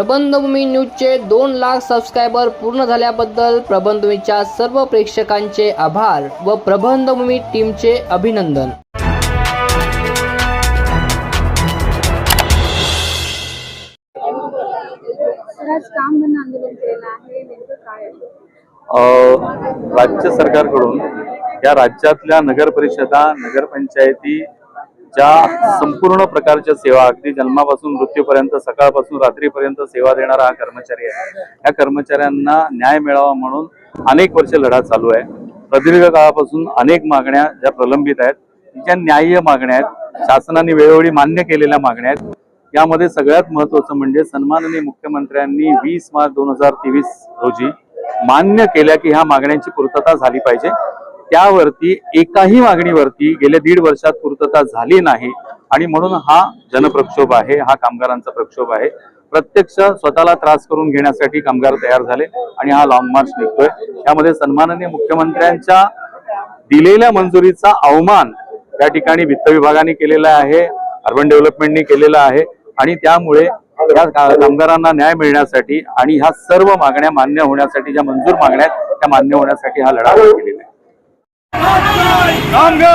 प्रबंधभूमी न्यूजचे दोन लाख सबस्क्रायबर पूर्ण झाल्याबद्दल प्रबंधभूमीच्या सर्व प्रेक्षकांचे आभार व प्रबंधभूमी टीमचे अभिनंदन. तर आज काम बंद आंदोलन केलेलं आहे नेमकं काय आहे? अ, राज्य सरकारकडून या राज्यातल्या नगर परिषदा नगरपंचायती ज्या संपूर्ण प्रकारच्या सेवा अगदी जन्मापासून मृत्यूपर्यंत सकाळपासून रात्रीपर्यंत सेवा देणारा हा कर्मचारी आहे. या कर्मचाऱ्यांना न्याय मिळावा म्हणून अनेक वर्ष लढा चालू आहे. प्रदीर्घ काळापासून अनेक मागण्या ज्या प्रलंबित आहेत ज्या न्याय्य मागण्या आहेत शासनाने वेळोवेळी मान्य केलेल्या मागण्या आहेत. यामध्ये सगळ्यात महत्वाचं म्हणजे सन्माननीय मुख्यमंत्र्यांनी वीस मार्च दोन हजार तेवीस रोजी मान्य केल्या की ह्या मागण्यांची पूर्तता झाली पाहिजे. त्यावरती एकाही मागणीवरती गेल्या दीड वर्षात पूर्तता झाली नाही. आणि म्हणून हा जनप्रक्षोभ आहे हा कामगारांचा प्रक्षोभ आहे. प्रत्यक्ष स्वतःला त्रास करून घेण्यासाठी कामगार तयार झाले आणि हा लॉंग मार्च निघतोय. यामध्ये सन्माननीय मुख्यमंत्र्यांच्या दिलेल्या मंजुरीचा अवमान त्या ठिकाणी वित्त विभागाने केलेला आहे अर्बन डेव्हलपमेंटने केलेला आहे. आणि त्यामुळे या कामगारांना न्याय मिळण्यासाठी आणि ह्या सर्व मागण्या मान्य होण्यासाठी ज्या मंजूर मागण्या आहेत त्या मान्य होण्यासाठी हा लढा केलेला